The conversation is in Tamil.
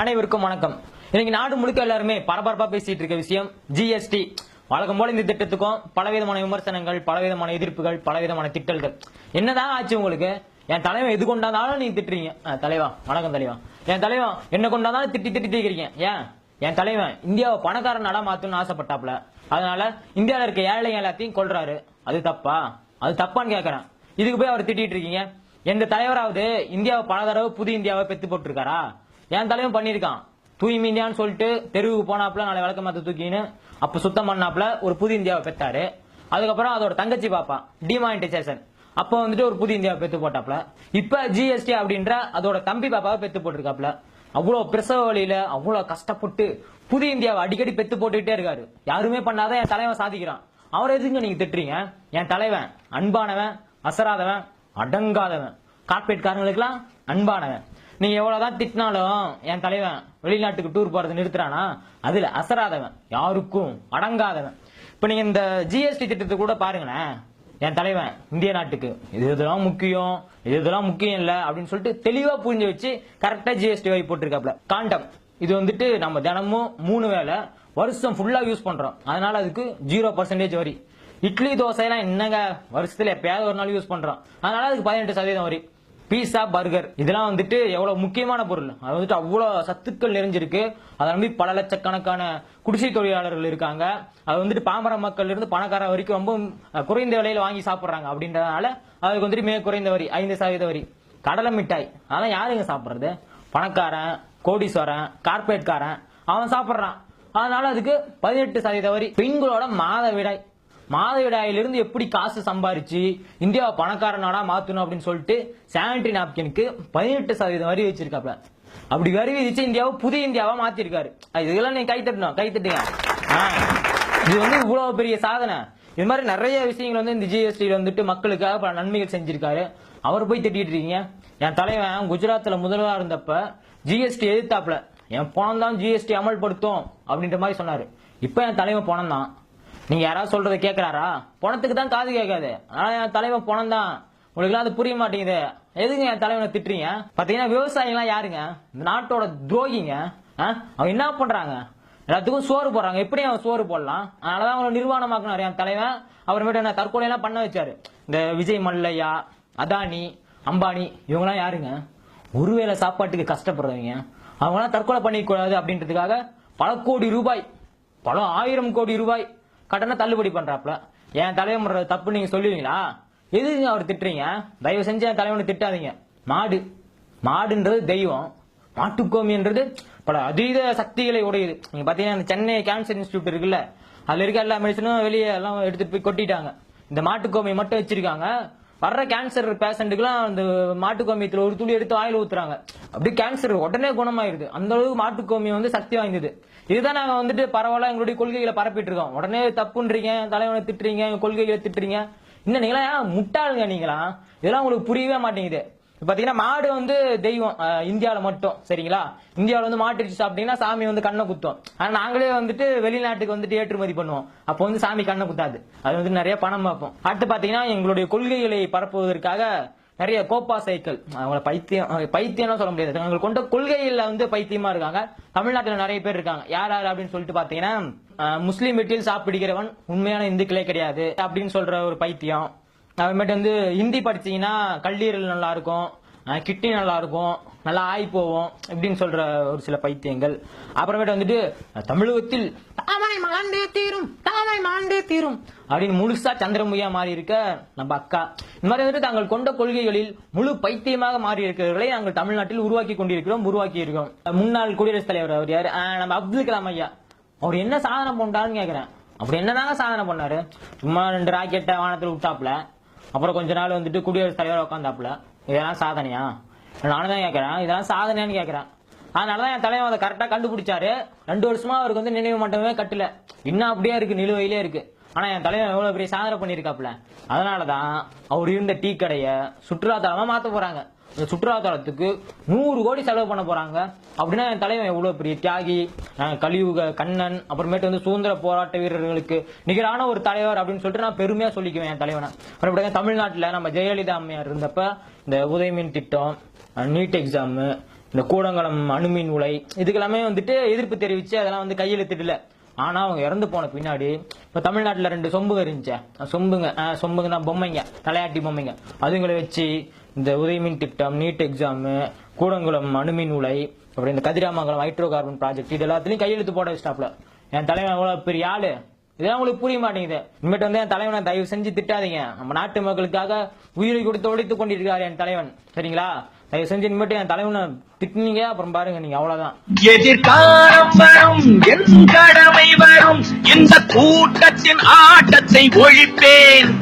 அனைவருக்கும் வணக்கம். இன்னைக்கு நாடு முழுக்க எல்லாருமே பரபரப்பா பேசிட்டு இருக்க விஷயம் ஜிஎஸ்டி வழக்கம் போல இந்த திட்டத்துக்கும் பலவிதமான விமர்சனங்கள் பலவிதமான எதிர்ப்புகள் பலவிதமான திட்டல்கள். என்னதான் ஆச்சு உங்களுக்கு? என் தலைவன் எது கொண்டாந்தாலும் நீங்க திட்டுறீங்க. தலைவா வணக்கம் தலைவா. என் தலைவன் என்ன கொண்டாந்தாலும் திட்டி திட்டி தீக்கிறீங்க ஏன்? என் தலைவன் இந்தியாவை பணக்கார நாடா மாத்தணும்னு ஆசைப்பட்டாப்ல அதனால இந்தியாவில் இருக்க ஏழை எல்லாத்தையும் கொள்றாரு அது தப்பா? அது தப்பான்னு கேக்குறேன். இதுக்கு போய் அவர் திட்டிட்டு இருக்கீங்க. எந்த தலைவராவது இந்தியாவை பல தடவை புது இந்தியாவை பெத்து போட்டிருக்காரா? என் தலைவன் பண்ணியிருக்கான். தூய்மை இந்தியான்னு சொல்லிட்டு தெருவுக்கு போனாப்புல நாளை விளக்க மாத்த தூக்கின்னு அப்போ சுத்தம் பண்ணாப்புல ஒரு புது இந்தியாவை பெற்றாரு அதுக்கப்புறம் அதோட தங்கச்சி பாப்பா டிமானிட்டைசேஷன் அப்போ வந்துட்டு ஒரு புது இந்தியாவை பெற்று போட்டாப்புல. இப்போ ஜிஎஸ்டி அப்படின்ற அதோட தம்பி பாப்பாவை பெற்று போட்டிருக்காப்புல. அவ்வளோ பிரசவ வழியில அவ்வளோ கஷ்டப்பட்டு புது இந்தியாவை அடிக்கடி பெத்து போட்டுக்கிட்டே இருக்காரு. யாருமே பண்ணாத என் தலைவன் சாதிக்கிறான். அவரை எதுங்க நீங்க திட்டுறீங்க? என் தலைவன் அன்பானவன் அசராதவன் அடங்காதவன். கார்பரேட் காரங்களுக்கெல்லாம் அன்பானவன். நீங்க எவ்வளவுதான் திட்டினாலும் என் தலைவன் வெளிநாட்டுக்கு டூர் போறது நிறுத்துறானா? அதுல அசராதவன் யாருக்கும் அடங்காதவன். இப்ப நீங்க இந்த ஜிஎஸ்டி திட்டத்தை கூட பாருங்களேன். என் தலைவன் இந்திய நாட்டுக்கு இது இதெல்லாம் முக்கியம் இது இதெல்லாம் முக்கியம் இல்ல அப்படின்னு சொல்லிட்டு தெளிவா புரிஞ்சு வச்சு கரெக்டா ஜிஎஸ்டி வாய் போட்டிருக்காப்ல. காண்டம். இது வந்துட்டு நம்ம தினமும் மூணு வேளை வருஷம் ஃபுல்லா யூஸ் பண்றோம். அதனால அதுக்கு ஜீரோ பர்சன்டேஜ் வரி. இட்லி தோசை எல்லாம் என்னங்க? வருஷத்துல எப்பயாவது ஒரு நாள் யூஸ் பண்றோம். அதனால அதுக்கு பதினெட்டு சதவீதம் வரி. பீஸா பர்கர் இதெல்லாம் வந்துட்டு எவ்வளவு முக்கியமான பொருள். அது வந்துட்டு அவ்வளவு சத்துக்கள் நிறைஞ்சிருக்கு. அதை நம்பி பல லட்சக்கணக்கான குடிசை தொழிலாளர்கள் இருக்காங்க. அது வந்துட்டு பாமர மக்கள் இருந்து பணக்கார வரைக்கும் ரொம்ப குறைந்த விலையில வாங்கி சாப்பிடுறாங்க அப்படின்றதுனால அதுக்கு வந்துட்டு மிக குறைந்த வரி ஐந்து சதவீத வரி. கடலை மிட்டாய். அதெல்லாம் யாருங்க சாப்பிட்றது? பணக்காரன் கோடீஸ்வரன் கார்பரேட்காரன் அவன் சாப்பிட்றான். அதனால அதுக்கு பதினெட்டு சதவீத வரி. பெண்களோட மாத விடாய் மாதவிடாயிலிருந்து எப்படி காசு சம்பாரிச்சு இந்தியாவை பணக்கார நாடா மாத்தணும் அப்படின்னு சொல்லிட்டு சானிட்டரி நாப்கினுக்கு பதினெட்டு சதவீதம் வரி வச்சிருக்காப்ல. அப்படி வரி விதிச்சு இந்தியாவை புதிய இந்தியாவா மாத்திருக்காரு. இதெல்லாம் நீங்க கை தட்டணும் கை தட்டுங்க. இது வந்து இவ்வளவு பெரிய சாதனை. இது மாதிரி நிறைய விஷயங்கள் வந்து இந்த ஜிஎஸ்டியில் வந்துட்டு மக்களுக்காக பல நன்மைகள் செஞ்சிருக்காரு. அவர் போய் திட்டிட்டு இருக்கீங்க. என் தலைவன் குஜராத்ல முதல்வரா இருந்தப்ப ஜிஎஸ்டி எதிர்த்தாப்ல. என் பணம் தான் ஜிஎஸ்டி அமல்படுத்தும் அப்படின்ற மாதிரி சொன்னாரு. இப்போ என் தலைவன் பணம் தான் நீங்கள் யாராவது சொல்றத கேட்குறாரா பணத்துக்கு தான் காது கேட்காது. ஆனா என் தலைவன் பணம் தான். உங்களுக்கு அது புரிய மாட்டேங்குது. எதுங்க என் தலைவனை திட்டுறீங்க? பாத்தீங்கன்னா விவசாயிகள்லாம் யாருங்க? இந்த நாட்டோட துரோகிங்க. ஆ? அவங்க என்ன பண்றாங்க? எல்லாத்துக்கும் சோறு போடுறாங்க. எப்படி அவன் சோறு போடலாம். அதனாலதான் அவங்களை நிர்வாணமாக்கினாரு என் தலைவன். அப்புறமேட்டு என்ன தற்கொலை எல்லாம் பண்ண வச்சாரு. இந்த விஜய் மல்லையா அதானி அம்பானி இவங்கெல்லாம் யாருங்க? ஒருவேளை சாப்பாட்டுக்கு கஷ்டப்படுறவங்க. அவங்களாம் தற்கொலை பண்ணிக்கூடாது அப்படின்றதுக்காக பல கோடி ரூபாய் பல ஆயிரம் கோடி ரூபாய் கடனை தள்ளுபடி பண்றாப்ல என் தலைவன் தப்பு நீங்க சொல்லுவீங்களா? எதுங்க அவர் திட்டுறீங்க? தயவு செஞ்சு என் தலைவனை திட்டாதீங்க. மாடு. மாடுன்றது தெய்வம். மாட்டுக்கோமின்றது பல அதீத சக்திகளை உடையது. நீங்க பாத்தீங்கன்னா இந்த சென்னை கேன்சர் இன்ஸ்டியூட் இருக்குல்ல. அதுல இருக்க எல்லா மெடிசனும் வெளியே எல்லாம் எடுத்துட்டு போய் கொட்டிட்டாங்க. இந்த மாட்டுக்கோமையை மட்டும் வச்சிருக்காங்க. வர்ற கேன்சர் பேஷண்ட்டுக்குலாம் அந்த மாட்டுக்கோமியத்தில் ஒரு துளி எடுத்து ஆயில் ஊத்துறாங்க. அப்படியே கேன்சர் உடனே குணமாயிருது. அந்த அளவுக்கு மாட்டுக்கோமியம் வந்து சக்தி வாய்ந்தது. இதுதான் நாங்க வந்துட்டு பரவாயில்ல எங்களுடைய கொள்கைகளை பரப்பிட்டு இருக்கோம். உடனே தப்புன்றீங்க தலைவனை திட்டுறீங்க கொள்கைகளை திட்டுறீங்க. இன்னும் நீங்களா முட்டாளுங்க நீங்களா இதெல்லாம் உங்களுக்கு புரியவே மாட்டேங்குது. பாத்தீங்கன்னா மாடு வந்து தெய்வம் இந்தியாவில மட்டும் சரிங்களா? இந்தியாவில வந்து மாட்டுச்சு அப்படின்னா சாமி வந்து கண்ணை குத்தும். ஆனா நாங்களே வந்துட்டு வெளிநாட்டுக்கு வந்துட்டு ஏற்றுமதி பண்ணுவோம். அப்போ வந்து சாமி கண்ணை குத்தாது. அது வந்து நிறைய பணம் பார்ப்போம். அடுத்து பாத்தீங்கன்னா எங்களுடைய கொள்கைகளை பரப்புவதற்காக நிறைய கோப்பா சைக்கிள் அவங்கள பைத்தியம் பைத்தியம்லாம் சொல்ல முடியாது. அவங்களுக்கு கொண்ட கொள்கையில வந்து பைத்தியமா இருக்காங்க. தமிழ்நாட்டுல நிறைய பேர் இருக்காங்க. யார் யார் அப்படின்னு சொல்லிட்டு பாத்தீங்கன்னா முஸ்லீம் வீட்டில் சாப்பிடுகிறவன் உண்மையான இந்துக்களே கிடையாது அப்படின்னு சொல்ற ஒரு பைத்தியம். அப்புறமேட்டு வந்து ஹிந்தி படிச்சீங்கன்னா கல்லீரல் நல்லா இருக்கும் கிட்னி நல்லா இருக்கும் நல்லா ஆய் போவோம் இப்படின்னு சொல்ற ஒரு சில பைத்தியங்கள். அப்புறமேட்டு வந்துட்டு தமிழகத்தில் தாமரை மாண்டே தீரும் தாமரை மாண்டே தீரும் அப்படின்னு முழுசா சந்திரமுகியா மாறி இருக்க நம்ம அக்கா. இந்த மாதிரி வந்துட்டு தாங்கள் கொண்ட கொள்கைகளில் முழு பைத்தியமாக மாறி இருக்கிறவர்களை நாங்கள் தமிழ்நாட்டில் உருவாக்கி கொண்டிருக்கிறோம் உருவாக்கி இருக்கோம் முன்னாள் குடியரசுத் தலைவர் அவர் யாரு? நம்ம அப்துல் கலாம் ஐயா. அவர் என்ன சாதனை பண்ணாருன்னு கேக்குறேன். அப்படி என்னதாங்க சாதனை பண்ணாரு? சும்மா ரெண்டு ராக்கெட்டை வானத்தில் விட்டாப்ல அப்புறம் கொஞ்ச நாள் வந்துட்டு குடியரசுத் தலைவர் உட்காந்தாப்புல இதெல்லாம் சாதனையா? நானும் தான் கேட்கறேன். இதெல்லாம் சாதனையான்னு கேட்கறேன். அதனாலதான் என் தலைவன் அதை கரெக்டா கண்டுபிடிச்சாரு. ரெண்டு வருஷமா அவருக்கு வந்து நினைவு மண்டபமே கட்டல. இன்னும் அப்படியே இருக்கு நிலுவையிலே இருக்கு. ஆனா என் தலைவன் எவ்வளவு பெரிய சாதனை பண்ணிருக்காப்ல அதனாலதான் அவர் இருந்த டீ கடைய சுற்றுலாத்தலமா மாத்த போறாங்க. இந்த சுற்றுலாத்தலத்துக்கு நூறு கோடி செலவு பண்ண போறாங்க. அப்படின்னா என் தலைவன் எவ்வளவு பெரிய தியாகி கலியுக கண்ணன் அப்புறமேட்டு வந்து சுதந்திர போராட்ட வீரர்களுக்கு நிகரான ஒரு தலைவர் அப்படின்னு சொல்லிட்டு நான் பெருமையா சொல்லிக்குவேன் என் தலைவனை. அப்புறம் தமிழ்நாட்டில் நம்ம ஜெயலலிதா அம்மையார் இருந்தப்ப இந்த உதயமின் திட்டம் நீட் எக்ஸாமு இந்த கூடங்குளம் அணுமின் உலை இதுக்கெல்லாமே வந்துட்டு எதிர்ப்பு தெரிவிச்சு அதெல்லாம் வந்து கையெழுத்திடல ஆனா அவங்க இறந்து போன பின்னாடி இப்ப தமிழ்நாட்டுல ரெண்டு சொம்புங்க இருந்துச்சே. சொம்புங்க சொம்புங்க தான் பொம்மைங்க தலையாட்டி பொம்மைங்க. அதுங்களை வச்சு இந்த உதயமின் திட்டம் நீட் எக்ஸாமு கூடங்குளம் அணுமின் உலை அப்புறம் இந்த கதிராமங்கலம் ஹைட்ரோ கார்பன் ப்ராஜெக்ட் இது எல்லாத்துலயும் கையெழுத்து போட வச்சிட்டாப்ல என் தலைவன் எவ்வளவு பெரிய ஆளு? இதெல்லாம் உங்களுக்கு புரிய மாட்டேங்குது. இனிமேட்டு வந்து என் தலைவனை தயவு செஞ்சு திட்டாதீங்க. நம்ம நாட்டு மக்களுக்காக உயிரை கொடுத்து ஒழித்து கொண்டிருக்கிறார் என் தலைவன். சரிங்களா? தயவு செஞ்சு இனிமேட்டு என் தலைவனை திட்டுனீங்க. அப்புறம் பாருங்க நீங்க அவ்வளவுதான். எதிர்காலம் வரும் என் கடமை வரும். இந்த கூட்டத்தின் ஆட்டத்தை ஒழிப்பேன்.